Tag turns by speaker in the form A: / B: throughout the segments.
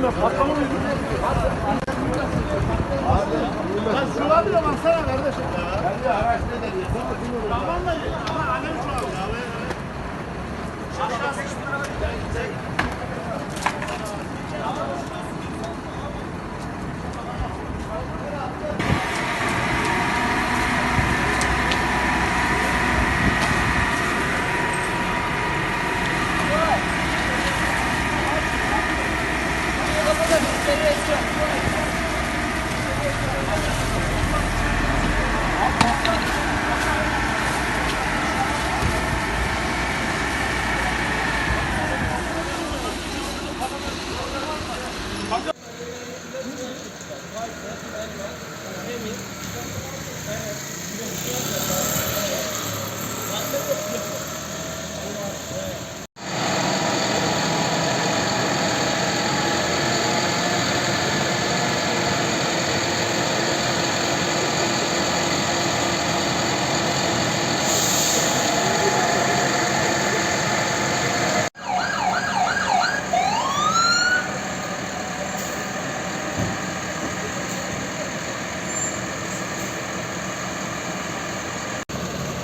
A: oğlum ya patlamını Lan şuna bile baksana kardeşim ya. Ben de araç ne dedi? Tamam da Check.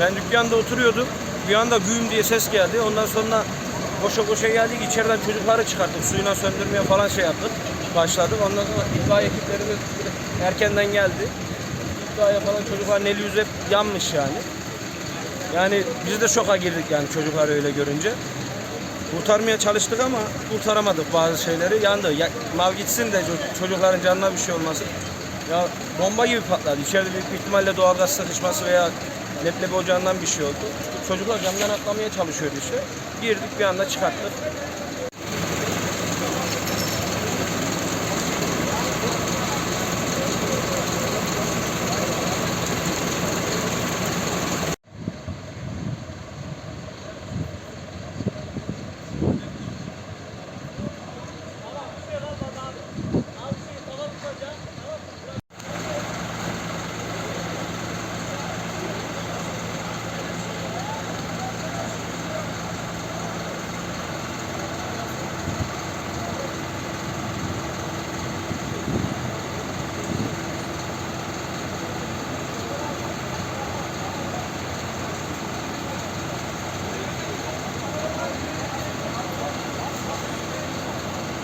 B: Ben dükkanda oturuyordum. Bir anda güğüm diye ses geldi. Ondan sonra koşa koşa geldik. İçeriden çocukları çıkarttık. Suyuna söndürmeye falan şey yaptık. Başladık. Ondan sonra itfaiye ekiplerimiz erkenden geldi. İtfaiye falan çocukların eli yüzü hep yanmış yani. Yani biz de şoka girdik yani çocuklar öyle görünce. Kurtarmaya çalıştık ama kurtaramadık bazı şeyleri. Yandı. Ya, mal gitsin de ço- çocukların canına bir şey olmasın. Ya bomba gibi patladı. İçeride büyük ihtimalle doğalgaz sıkışması veya leblebi ocağından bir şey oldu. Çocuklar camdan atlamaya çalışıyordu işte. Girdik bir anda çıkarttık.